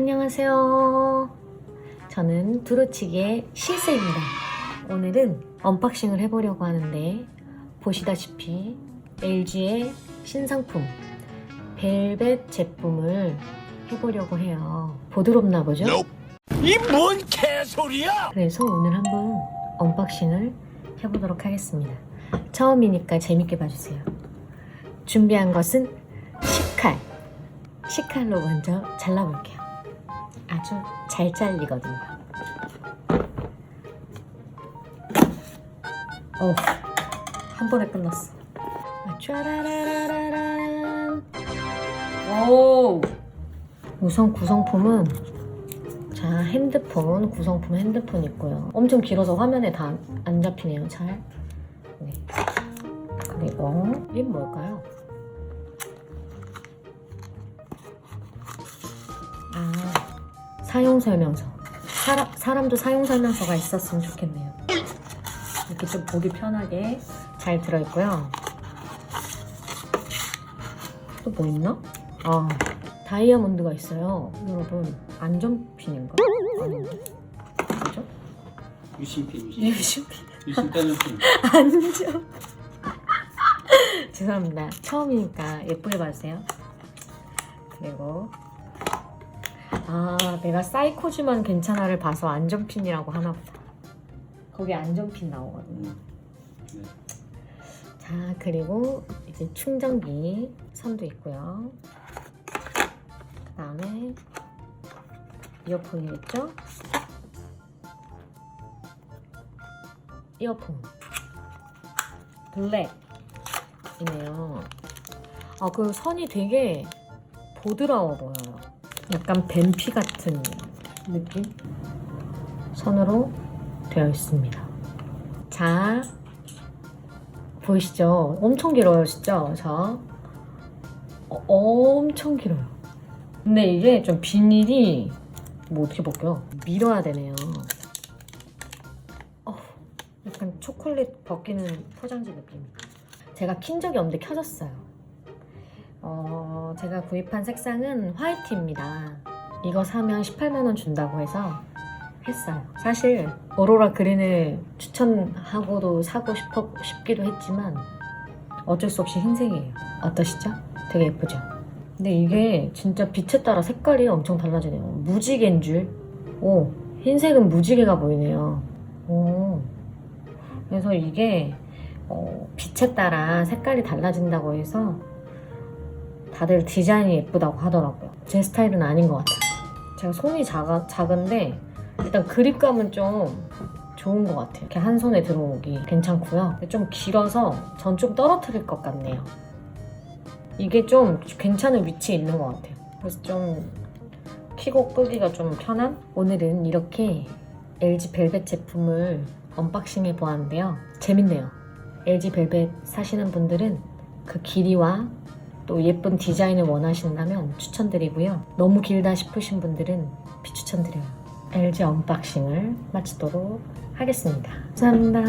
안녕하세요. 저는 두루치기의 실세입니다. 오늘은 언박싱을 해보려고 하는데 보시다시피 LG의 신상품 벨벳 제품을 해보려고 해요. 보드롭나 보죠? 이 뭔 개소리야! 그래서 오늘 한번 언박싱을 해보도록 하겠습니다. 처음이니까 재밌게 봐주세요. 준비한 것은 식칼. 식칼로 먼저 잘라볼게요. 아주 잘 잘리거든요. 어, 한 번에 끝났어. 짜라라라란. 오! 우선 구성품은 자, 핸드폰, 구성품 핸드폰 있고요. 엄청 길어서 화면에 다 안 잡히네요, 잘. 네. 그리고, 이건 뭘까요? 아, 사용설명서. 사람, 사람도 사용설명서가 있었으면 좋겠네요. 이렇게 좀 보기 편하게 잘 들어있고요. 또 뭐 있나? 아, 다이아몬드가 있어요. 여러분, 안전핀인가? 뭐죠? 유심핀 유심 유심핀. 유심 빼는 핀 안전. 죄송합니다. 처음이니까 예쁘게 봐주세요. 그리고 아 내가 사이코즈만 괜찮아를 봐서 안전핀이라고 하나 보다. 거기 안전핀 나오거든요. 음. 네. 자 그리고 이제 충전기 선도 있고요. 그 다음에 이어폰이겠죠? 이어폰 블랙이네요. 아 그 선이 되게 보드라워 보여요. 약간 뱀피 같은 느낌 선으로 되어 있습니다. 자 보이시죠? 엄청 길어요, 진짜. 자, 어, 엄청 길어요. 근데 이게 좀 비닐이 뭐 어떻게 벗겨? 밀어야 되네요. 어, 약간 초콜릿 벗기는 포장지 느낌. 제가 킨 적이 없는데 켜졌어요. 어, 제가 구입한 색상은 화이트입니다. 이거 사면 18만 원 준다고 해서 했어요. 사실 오로라 그린을 추천하고도 사고 싶어 싶기도 했지만 어쩔 수 없이 흰색이에요. 어떠시죠? 되게 예쁘죠? 근데 이게 진짜 빛에 따라 색깔이 엄청 달라지네요. 무지개인 줄. 오, 흰색은 무지개가 보이네요. 오. 그래서 이게 어, 빛에 따라 색깔이 달라진다고 해서 다들 디자인이 예쁘다고 하더라고요. 제 스타일은 아닌 것 같아요. 제가 손이 작아, 작은데 일단 그립감은 좀 좋은 것 같아요. 이렇게 한 손에 들어오기 괜찮고요. 좀 길어서 전 좀 떨어뜨릴 것 같네요. 이게 좀 괜찮은 위치에 있는 것 같아요. 그래서 좀 키고 끄기가 좀 편한? 오늘은 이렇게 LG 벨벳 제품을 언박싱 해 보았는데요. 재밌네요. LG 벨벳 사시는 분들은 그 길이와 또 예쁜 디자인을 원하신다면 추천드리고요. 너무 길다 싶으신 분들은 비추천드려요. LG 언박싱을 마치도록 하겠습니다. 감사합니다.